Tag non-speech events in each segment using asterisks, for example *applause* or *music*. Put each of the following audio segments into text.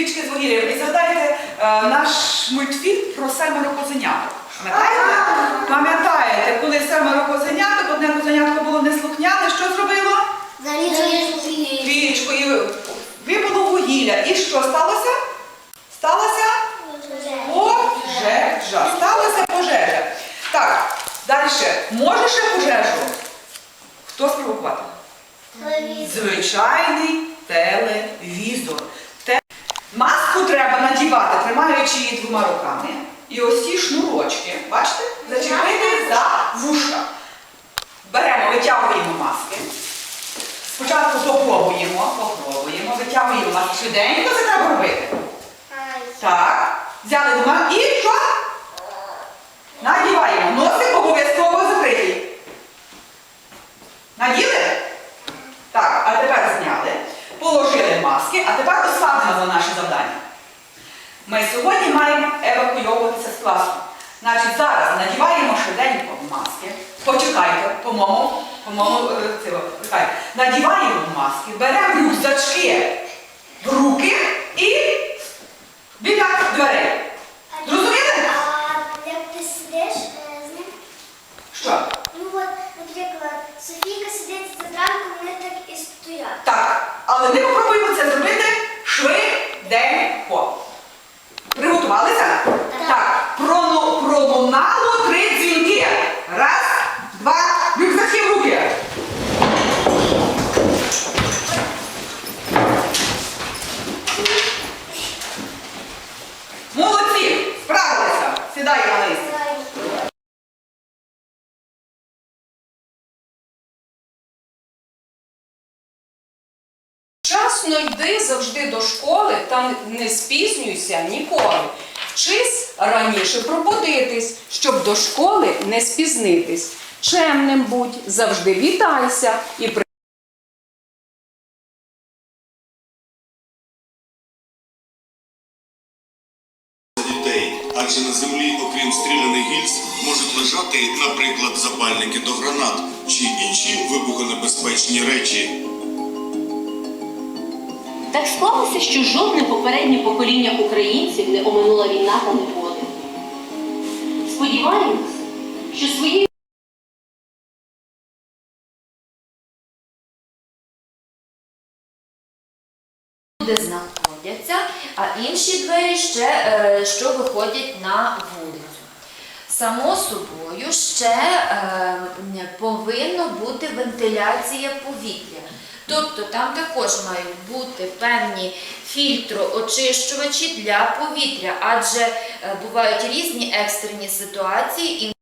Пічки з вугілля. І згадайте е, наш мультфільм про семеро козеняток. Пам'ятаєте? Пам'ятаєте, коли семеро козеняток, одне козенятко було неслухняне, що зробило? Пічкою випало вугілля. І що сталося? Сталося пожежа. Сталася пожежа. Так, далі. Може ще пожежу? Хто спровокувати? Звичайний треба тримаючи її двома руками. І ось ці шнурочки, бачите, зачепити за вушка. Беремо, витягуємо маски. Спочатку попробуємо, попробуємо, витягуємо маски. Швиденько це треба робити. Так, взяли двома і що? Надіваємо. Носик обов'язково закритий. Наділи? Так, а тепер зняли. Положили маски, а тепер ускладнимо наше завдання. Ми сьогодні маємо евакуйовуватися з класу. Значить, зараз надіваємо швиденько маски. Почекайте, по-моєму, по-моєму, е, цього, почекайте. Надіваємо маски, беремо рюкзачки в руки і біля дверей. Зрозуміли? Як ти сидиш з ним? Що? Ну от, наприклад, Софійка сидить за дранку, вони так і стоять. Так, але ми попробуємо це зробити швиденько. Приготувалися? Так. Прону- пролунало три дзвінки. Раз, два, рюкзаки в руки. Молодці! Справилися! Сідай на лист. Вчасно йди завжди до школи та не спізнюйся ніколи. Вчись раніше пробудитись, щоб до школи не спізнитись. Чемним будь, завжди вітайся і при. Землі, стріляних гільз, можуть лежати, наприклад, запальники до гранат чи інші вибухонебезпечні речі. Так склалося, що жодне попереднє покоління українців не оминула війна та негоди. Сподіваємось, що свої Люди знаходяться, а інші двері ще е, що виходять на вулицю. Само собою ще е, повинна бути вентиляція повітря. Тобто там також мають бути певні фільтроочищувачі для повітря, адже е, бувають різні екстрені ситуації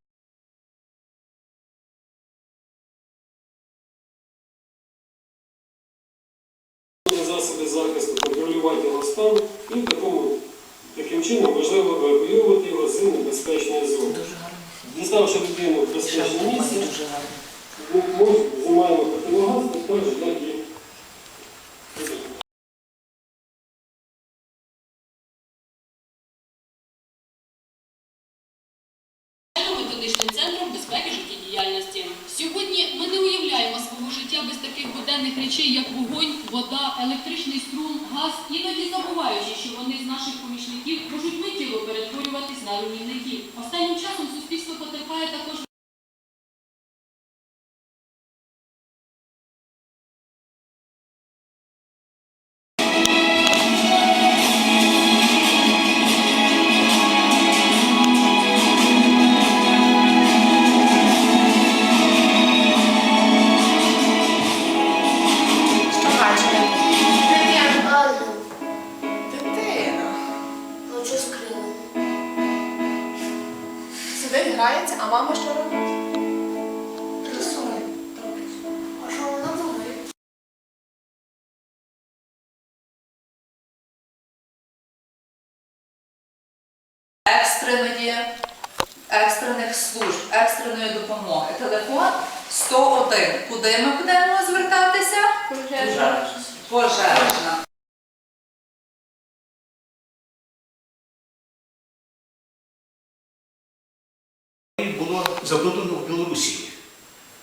методичним центром безпеки життєдіяльності. Сьогодні ми не уявляємо свого життя без таких буденних речей, як вогонь, вода, електричний струм, газ, іноді забуваючи, що вони з наших помічників можуть миттєво перетворюватись на руйнівників. Останнім часом суспільство потерпає також. Мама що робить? Рисує. А що вона думає? екстреної, екстрених служб, екстреної допомоги. Телефон 101. Куди ми будемо звертатися? Пожежна. Пожежна. Забруднено в Білорусі.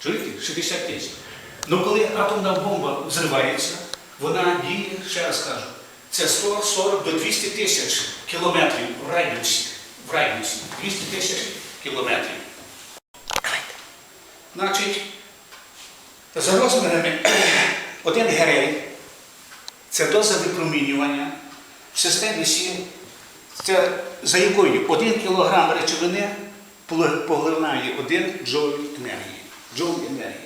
Чуєте? 60 тисяч. Ну коли атомна бомба взривається, вона діє, ще раз кажу, Це 140 до 200 тисяч кілометрів в радіусі. В радіусі 200 тисяч кілометрів. Значить, за розмірами *clears throat* один герей це доза випромінювання в системі Сі, це за якою 1 кг речовини поглинає один джоуль енергії. Джоуль енергії.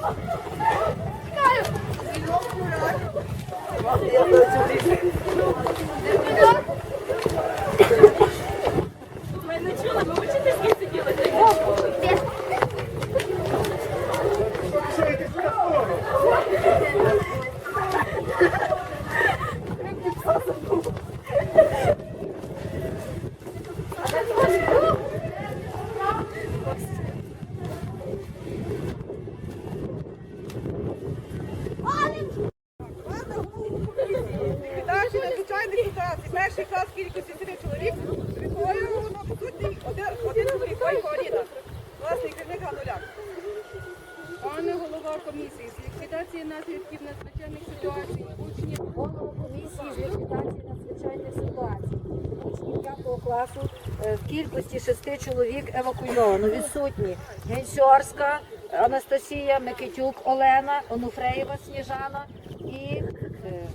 Cara, virou por ano. Пане голова комісії з ліквідації наслідків надзвичайних ситуацій учнів Голову комісії з ліквідації надзвичайних ситуацій. Учнів 5 класу е, в кількості шести чоловік евакуйовано. Відсутні Генсьорська, Анастасія, Микитюк, Олена, Онуфреєва Сніжана і е,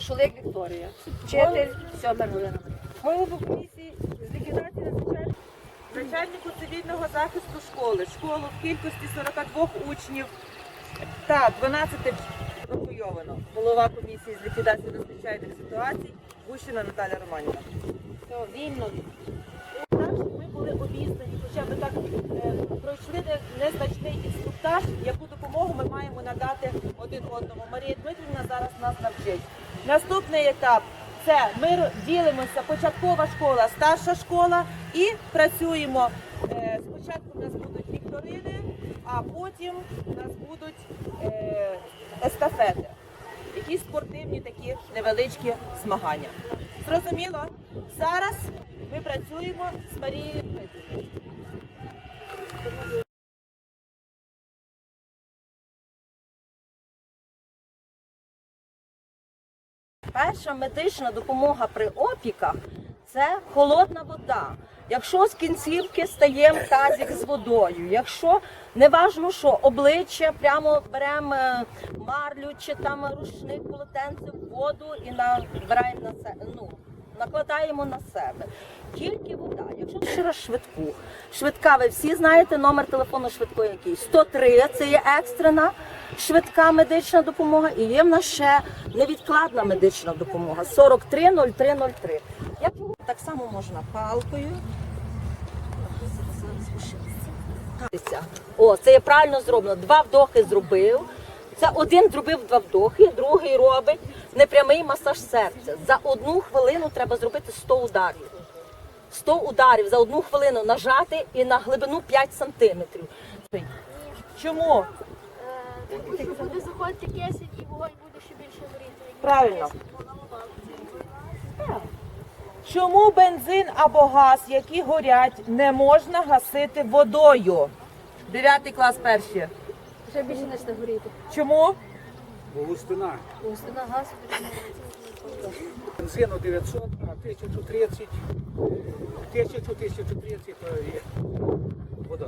Шулик Вікторія. Вчитель Сьомер Галина. Комісії начальнику цивільного захисту школи. Школу в кількості 42 учнів та 12 евакуйовано. Голова комісії з ліквідації надзвичайних ситуацій Гущина Наталя Романівна. Все, вільно. Так, ми були обізнані, хоча б так е, пройшли незначний інструктаж, яку допомогу ми маємо надати один одному. Марія Дмитрівна зараз нас навчить. Наступний етап це ми ділимося початкова школа, старша школа і працюємо. Е, спочатку в нас будуть вікторини, а потім у нас будуть е, естафети. Якісь спортивні такі невеличкі змагання. Зрозуміло? Зараз ми працюємо з Марією Перша медична допомога при опіках це холодна вода. Якщо з кінцівки стаємо тазик з водою, якщо не важно, що обличчя прямо беремо е, марлю чи там рушник полотенце в воду і набираємо на це. Ну, накладаємо на себе. Тільки вода. Якщо раз швидку. Швидка, ви всі знаєте номер телефону швидкої який? 103, це є екстрена швидка медична допомога, і є в нас ще невідкладна медична допомога 43 03 03. Як так само можна палкою. О, це є правильно зроблено. Два вдохи зробив. Це один зробив два вдохи, другий робить непрямий масаж серця. За одну хвилину треба зробити 100 ударів. 100 ударів за одну хвилину нажати і на глибину 5 сантиметрів. Чому? Буде заходити кисень і вогонь буде ще більше горіти. Правильно. Чому бензин або газ, які горять, не можна гасити водою? Дев'ятий клас перші. Ще більше почне горіти. Чому? Бо густина. Густина газ. Бензину 900, а 1030, 1000, 1030 є вода.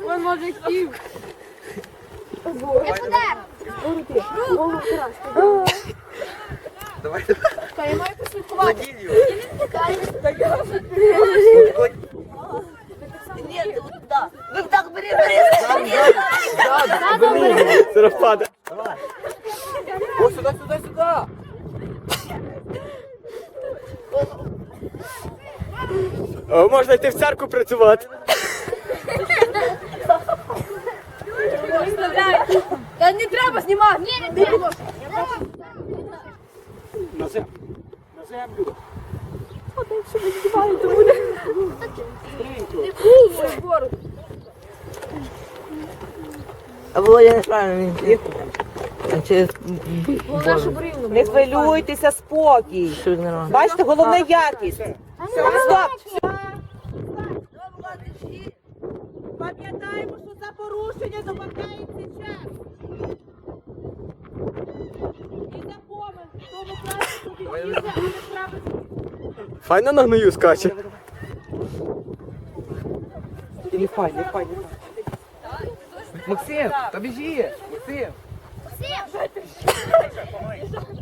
Він може хотів. давайте. Та я маю послідкувати. Надію. Ні, да. Ви так бери, бери. Зараз падає. Давай. О, сюди, сюди, сюди. О, можна йти в церкву працювати. Та не треба знімати. Ні, не треба. На землю. На землю. А Володя неправильно він через Не хвилюйтеся, спокій. Бачите, головне якість. Стоп! Пам'ятаємо, що за порушення додається час. І за помин, тому краще собі а не справиться. Файно на гною скаче. Не фай, не фай, не фай. Максим, та біжи. Максим. Всім!